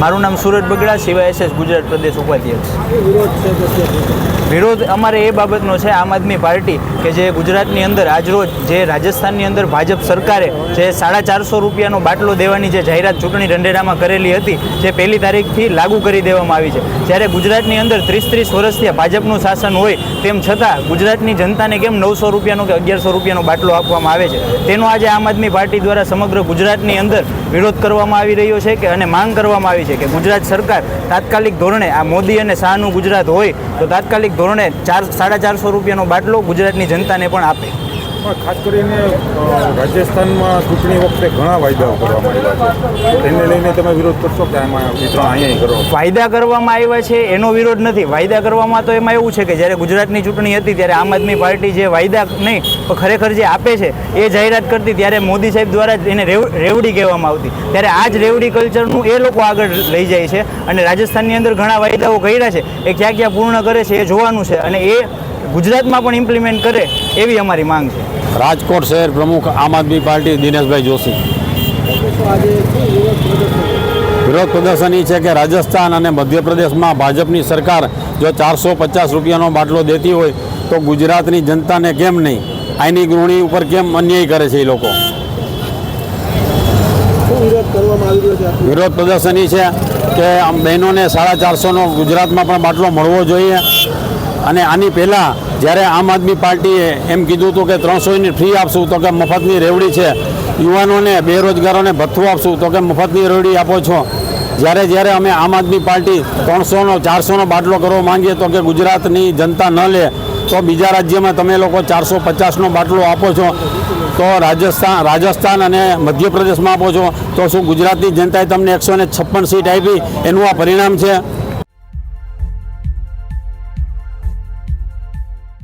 મારું નામ સુરજ બગડા, સિવાય એસએસ ગુજરાત પ્રદેશ ઉપાધ્યક્ષ. વિરોધ અમારે એ બાબતનો છે, આમ આદમી પાર્ટી કે જે ગુજરાતની અંદર આજરોજ જે રાજસ્થાનની અંદર ભાજપ સરકારે જે સાડા ચારસો રૂપિયાનો બાટલો દેવાની જે જાહેરાત ચૂંટણી ઢંઢેરામાં કરેલી હતી, જે પહેલી તારીખથી લાગુ કરી દેવામાં આવી છે. જ્યારે ગુજરાતની અંદર ત્રીસ ત્રીસ વર્ષથી ભાજપનું શાસન હોય, તેમ છતાં ગુજરાતની જનતાને કેમ નવસો રૂપિયાનો કે અગિયારસો રૂપિયાનો બાટલો આપવામાં આવે છે? તેનો આજે આમ આદમી પાર્ટી દ્વારા સમગ્ર ગુજરાતની અંદર વિરોધ કરવામાં આવી રહ્યો છે કે અને માંગ કરવામાં આવી છે કે ગુજરાત સરકાર તાત્કાલિક ધોરણે આ મોદી અને શાહનું ગુજરાત હોય, તો તાત્કાલિક ધોરણે ચાર સાડા ચારસો રૂપિયાનો બાટલો ગુજરાતની જનતાને પણ આપે. પણ ખાસ કરીને રાજસ્થાનમાં ચૂંટણી વખતે ઘણા વાયદાઓ કરવામાં આવ્યા છે. એને લઈને તમે વિરોધ કરશો કે આમાં વિતરણ અહીંયા કરો? વાયદા કરવામાં આવ્યા છે એનો વિરોધ નથી. વાયદા કરવામાં તો એમાં એવું છે કે જ્યારે ગુજરાતની ચૂંટણી હતી ત્યારે આમ આદમી પાર્ટી જે વાયદા નહીં પણ ખરેખર જે આપે છે એ જાહેરાત કરતી ત્યારે મોદી સાહેબ દ્વારા એને રેવડી કહેવામાં આવતી. ત્યારે આ જ રેવડી કલ્ચરનું એ લોકો આગળ લઈ જાય છે. અને રાજસ્થાનની અંદર ઘણા વાયદાઓ કર્યા છે. એ ક્યાં ક્યાં પૂર્ણ કરે છે એ જોવાનું છે. અને એ ગુજરાતમાં પણ ઇમ્પ્લિમેન્ટ કરે એવી અમારી માંગ છે. રાજકોટ શહેર પ્રમુખ આમ આદમી પાર્ટી દિનેશભાઈ જોશી. વિરોધ પ્રદર્શન એ છે કે રાજસ્થાન અને મધ્યપ્રદેશમાં ભાજપની સરકાર જો ચારસો પચાસ રૂપિયાનો બાટલો દેતી હોય તો ગુજરાતની જનતાને કેમ નહીં? આઈની ગૃહિણી ઉપર કેમ અન્યાય કરે છે એ લોકો? વિરોધ પ્રદર્શન એ છે કે બહેનોને સાડા ચારસોનો ગુજરાતમાં પણ બાટલો મળવો જોઈએ. અને આની પહેલાં જ્યારે આમ આદમી પાર્ટીએ એમ કીધું હતું કે ત્રણસો યુનિટ ફ્રી આપશું તો કે મફતની રેવડી છે, યુવાનોને બેરોજગારોને ભથ્થું આપશું તો કે મફતની રેવડી આપો છો? જ્યારે જ્યારે અમે આમ આદમી પાર્ટી ત્રણસોનો, ચારસોનો બાટલો કરવા માંગીએ તો કે ગુજરાતની જનતા ન લે, તો બીજા રાજ્યમાં તમે લોકો ચારસો પચાસનો બાટલો આપો છો, તો રાજસ્થાન રાજસ્થાન અને મધ્યપ્રદેશમાં આપો છો, તો શું ગુજરાતની જનતાએ તમને એકસો છપ્પન સીટ આપી? એનું આ પરિણામ છે?